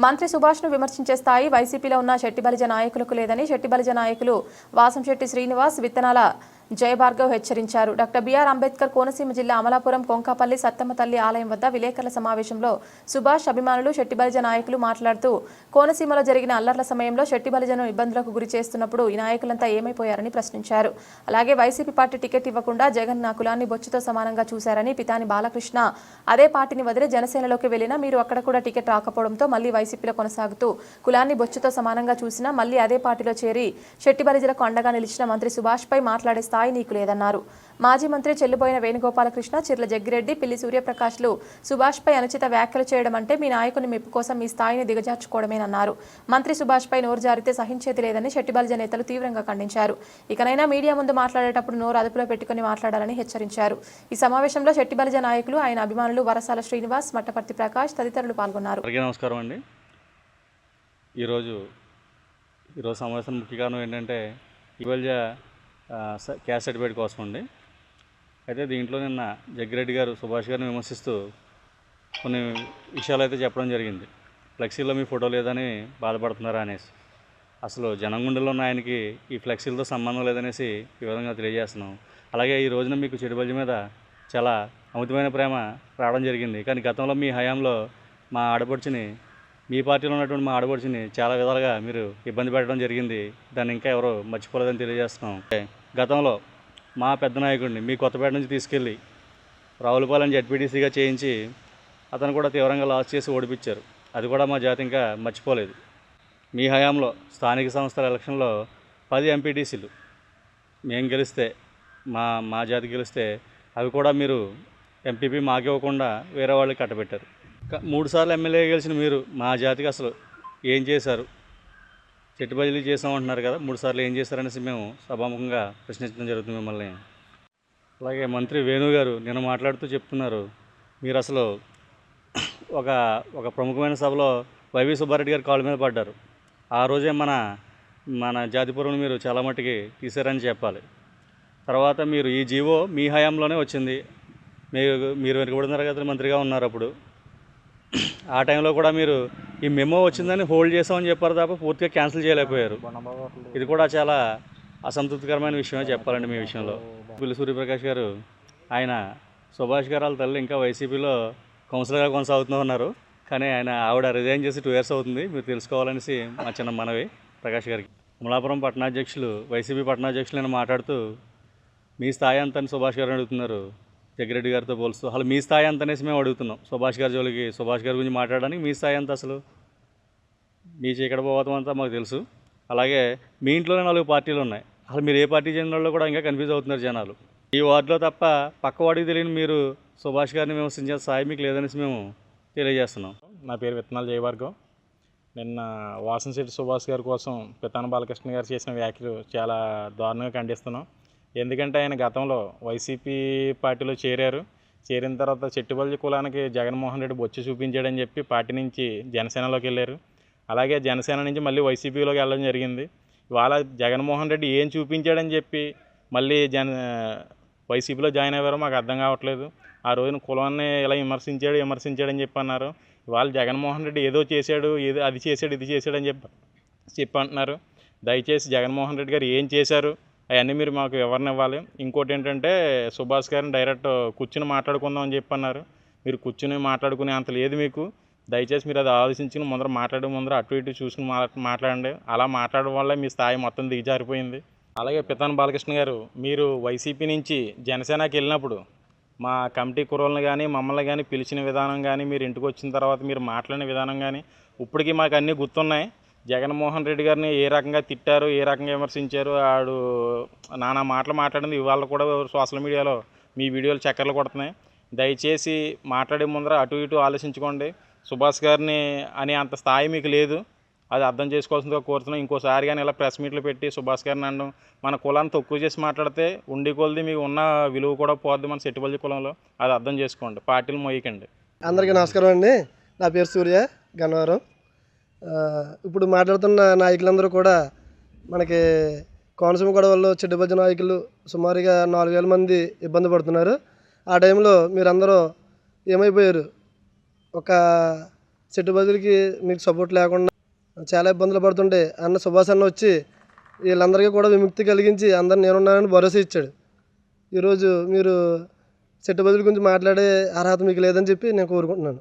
మంత్రి సుభాష్ను విమర్శించే స్థాయి వైసీపీలో ఉన్న శెట్టిబలిజ నాయకులకు లేదని శెట్టిబలిజ నాయకులు వాసంశెట్టి శ్రీనివాస్ విత్తనాల జయభార్గవ్ హెచ్చరించారు. డాక్టర్ బిఆర్ అంబేద్కర్ కోనసీమ జిల్లా అమలాపురం కొంకాపల్లి సత్తమ్మ తల్లి ఆలయం వద్ద విలేకరుల సమావేశంలో సుభాష్ అభిమానులు శెట్టిబలిజ నాయకులు మాట్లాడుతూ కోనసీమలో జరిగిన అల్లర్ల సమయంలో శెట్టిబలిజను ఇబ్బందులకు గురి చేస్తున్నప్పుడు ఈ నాయకులంతా ఏమైపోయారని ప్రశ్నించారు. అలాగే వైసీపీ పార్టీ టికెట్ ఇవ్వకుండా జగన్ నా కులాన్ని బొచ్చుతో సమానంగా చూశారని పితాని బాలకృష్ణ అదే పార్టీని వదిలి జనసేనలోకి వెళ్ళినా మీరు అక్కడ కూడా టికెట్ రాకపోవడంతో మళ్ళీ వైసీపీలో కొనసాగుతూ కులాన్ని బొచ్చుతో సమానంగా చూసినా మళ్ళీ అదే పార్టీలో చేరి శెట్టిబలిజలకు అండగా నిలిచిన మంత్రి సుభాష్ పై మాట్లాడే స్థాయి నీకు లేదన్నారు మాజీ మంత్రి చెల్లిపోయిన వేణుగోపాలకృష్ణ చిర్ల జగ్గిరెడ్డి పిల్లి సూర్యప్రకాష్లు సుభాష్ పై అనుచిత వ్యాఖ్యలు చేయడం అంటే మీ నాయకుని మెప్పు కోసం మీ స్థాయిని దిగజార్చుకోవడమేనన్నారు. మంత్రి సుభాష్ పై నోరు జారితే సహించేది లేదని శెట్టిబలిజ నేతలు తీవ్రంగా ఖండించారు. ఇకనైనా మీడియా ముందు మాట్లాడేటప్పుడు నోరు అదుపులో పెట్టుకుని మాట్లాడాలని హెచ్చరించారు. ఈ సమావేశంలో శెట్టిబలిజ నాయకులు ఆయన అభిమానులు వరసాల శ్రీనివాస్ మట్టపర్తి ప్రకాష్ తదితరులు పాల్గొన్నారు. నమస్కారం అండి. ఈరోజు ఈరోజు సమావేశం ముఖ్య కారణం ఏంటంటే ఇవాళ క్యాస్ట్ సర్టిఫికేట్ కోసం అండి అయితే దీంట్లో నిన్న జగ్గిరెడ్డి గారు సుభాష్ గారిని విమర్శిస్తూ కొన్ని విషయాలు అయితే చెప్పడం జరిగింది. ఫ్లెక్సీలో మీ ఫోటో లేదని బాధపడుతున్నారా అనేసి. అసలు జనంగుండెలో ఉన్న ఆయనకి ఈ ఫ్లెక్సీలతో సంబంధం లేదనేసి ఈ విధంగా తెలియజేస్తున్నాం. అలాగే ఈ రోజున మీకు చెడుబల్జి మీద చాలా అమితమైన ప్రేమ రావడం జరిగింది. కానీ గతంలో మీ హయాంలో మా ఆడపడుచుని మీ పార్టీలో ఉన్నటువంటి మా ఆడపడుచుని చాలా విధాలుగా మీరు ఇబ్బంది పెట్టడం జరిగింది. దాన్ని ఇంకా ఎవరు మర్చిపోలేదని తెలియజేస్తున్నాం. గతంలో మా పెద్ద నాయకుడిని మీ కొత్తపేట నుంచి తీసుకెళ్ళి రావులపాలెం జడ్పీటీసీగా చేయించి అతను కూడా తీవ్రంగా లాస్ చేసి ఓడిపించారు అది కూడా మా జాతి ఇంకా మర్చిపోలేదు. మీ హయాంలో స్థానిక సంస్థల ఎలక్షన్లో పది ఎంపీటీసీలు. మేము గెలిస్తే మా మా జాతి గెలిస్తే అవి కూడా మీరు ఎంపీపీ మాకివ్వకుండా వేరే వాళ్ళకి కట్టబెట్టారు. మూడుసార్లు ఎమ్మెల్యే గెలిచిన మీరు మా జాతికి అసలు ఏం చేశారు? చెట్టు బదిలీ చేసామంటున్నారు కదా. మూడు సార్లు ఏం చేశారనేసి మేము సభాముఖంగా ప్రశ్నించడం జరుగుతుంది మిమ్మల్ని. అలాగే మంత్రి వేణు గారు నిన్న మాట్లాడుతూ చెప్తున్నారు. మీరు అసలు ఒక ఒక ప్రముఖమైన సభలో వైవి సుబ్బారెడ్డి గారు కాళ్ళ మీద పడ్డారు. ఆ రోజే మన మన జాతిపురం మీరు చాలా మట్టుకి తీశారని చెప్పాలి. తర్వాత మీరు ఈ జీవో మీ హయాంలోనే వచ్చింది. మీరు మీరు వెనుకబడిన తరగతి మంత్రిగా ఉన్నారు అప్పుడు. ఆ టైంలో కూడా మీరు ఈ మెమో వచ్చిందని హోల్డ్ చేసామని చెప్పారు తప్ప పూర్తిగా క్యాన్సిల్ చేయలేకపోయారు. ఇది కూడా చాలా అసంతృప్తికరమైన విషయమే చెప్పాలండి మీ విషయంలో. పులి సూర్యప్రకాష్ గారు ఆయన సుభాష్ గారు వాళ్ళ తల్లి ఇంకా వైసీపీలో కౌన్సిలర్గా కొనసాగుతూ ఉన్నారు. కానీ ఆయన ఆవిడ రిజైన్ చేసి టూ ఇయర్స్ అవుతుంది. మీరు తెలుసుకోవాలనేసి మా చిన్న మనవి ప్రకాష్ గారికి. అమలాపురం పట్టణాధ్యక్షులు వైసీపీ పట్టణాధ్యక్షులు నేను మాట్లాడుతూ మీ స్థాయి అంతా అని సుభాష్ గారు అడుగుతున్నారు. జగ్గిరెడ్డి గారితో పోలుస్తూ. అసలు మీ స్థాయి ఎంత అనేసి మేము అడుగుతున్నాం. సుభాష్ గారి జోలికి సుభాష్ గారి గురించి మాట్లాడడానికి మీ స్థాయి ఎంత అసలు? మీ చీకటి పోవటం అంతా మాకు తెలుసు. అలాగే మీ ఇంట్లోనే నాలుగు పార్టీలు ఉన్నాయి. అసలు మీరు ఏ పార్టీ చెందిన వాళ్ళు కూడా ఇంకా కన్ఫ్యూజ్ అవుతున్నారు జనాలు. ఈ వార్డులో తప్ప పక్క వాడికి తెలియని మీరు సుభాష్ గారిని విమర్శించే స్థాయి మీకు లేదనేసి మేము తెలియజేస్తున్నాం. నా పేరు విత్తనాల జయభార్గవ్ నిన్న వాసంశెట్టి సుభాష్ గారి కోసం పితాన బాలకృష్ణ గారు చేసిన వ్యాఖ్యలు చాలా దారుణంగా ఖండిస్తున్నాం. ఎందుకంటే ఆయన గతంలో వైసీపీ పార్టీలో చేరారు. చేరిన తర్వాత చెట్టుబల్లి కులానికి జగన్మోహన్ రెడ్డి బొచ్చు చూపించాడని చెప్పి పార్టీ నుంచి జనసేనలోకి వెళ్ళారు. అలాగే జనసేన నుంచి మళ్ళీ వైసీపీలోకి వెళ్ళడం జరిగింది. ఇవాళ జగన్మోహన్ రెడ్డి ఏం చూపించాడని చెప్పి మళ్ళీ జన వైసీపీలో జాయిన్ అయ్యారో మాకు అర్థం కావట్లేదు. ఆ రోజున కులాన్ని ఇలా విమర్శించాడు విమర్శించాడని చెప్పి అన్నారు ఇవాళ జగన్మోహన్ రెడ్డి ఏదో చేశాడు ఏదో అది చేశాడు ఇది చేశాడని చెప్పి చెప్పి అంటున్నారు దయచేసి జగన్మోహన్ రెడ్డి గారు ఏం చేశారు? అవన్నీ మీరు మాకు వివరణ ఇవ్వాలి ఇంకోటి ఏంటంటే సుభాష్ గారిని డైరెక్ట్ కూర్చుని మాట్లాడుకుందాం అని చెప్పి అన్నారు మీరు కూర్చుని మాట్లాడుకునే అంత లేదు మీకు. దయచేసి మీరు అది ఆలోచించుకుని ముందర మాట్లాడే ముందర అటు ఇటు చూసుకుని మాట్లాడండి. అలా మాట్లాడడం వల్ల మీ స్థాయి మొత్తం దిగజారిపోయింది. అలాగే పితాన్ బాలకృష్ణ గారు మీరు వైసీపీ నుంచి జనసేనకి వెళ్ళినప్పుడు మా కమిటీ కుర్రోళ్ళని కానీ మమ్మల్ని కానీ పిలిచిన విధానం కానీ మీరు ఇంటికి వచ్చిన తర్వాత మీరు మాట్లాడిన విధానం కానీ ఇప్పటికీ మాకు అన్నీ గుర్తున్నాయి. జగన్మోహన్ రెడ్డి గారిని ఏ రకంగా తిట్టారు ఏ రకంగా విమర్శించారు ఆడు నానా మాటలు మాట్లాడింది ఇవాళ కూడా సోషల్ మీడియాలో మీ వీడియోలు చక్కర్లు కొడుతున్నాయి. దయచేసి మాట్లాడే ముందర అటు ఇటు ఆలోచించుకోండి. సుభాష్ గారిని అనే అంత స్థాయి మీకు లేదు. అది అర్థం చేసుకోవాల్సిందిగా కోరుతున్నాం. ఇంకోసారి కానీ ఇలా ప్రెస్ మీట్లు పెట్టి సుభాష్ గారిని అనడం మన కులాన్ని తక్కువ చేసి మాట్లాడితే ఉండి కొలది మీకు ఉన్న విలువ కూడా పోద్ది మన సెట్టుబల్లి కులంలో. అది అర్థం చేసుకోండి. పార్టీలు మోయకండి. అందరికీ నమస్కారం అండి. నా పేరు సూర్య గన్నవరం. ఇప్పుడు మాట్లాడుతున్న నాయకులందరూ కూడా మనకి కోనసీమ గొడవల్లో చెడ్డబజ్జ నాయకులు సుమారుగా నాలుగు వేల మంది ఇబ్బంది పడుతున్నారు. ఆ టైంలో మీరందరూ ఏమైపోయారు? ఒక చెట్టు బదులకి మీకు సపోర్ట్ లేకుండా చాలా ఇబ్బందులు పడుతుంటే అన్న సుభాష్ అన్న వచ్చి వీళ్ళందరికీ కూడా విముక్తి కలిగించి అందరు నేనున్నానని భరోసా ఇచ్చాడు. ఈరోజు మీరు చెట్టు బదులు గురించి మాట్లాడే అర్హత మీకు లేదని చెప్పి నేను కోరుకుంటున్నాను.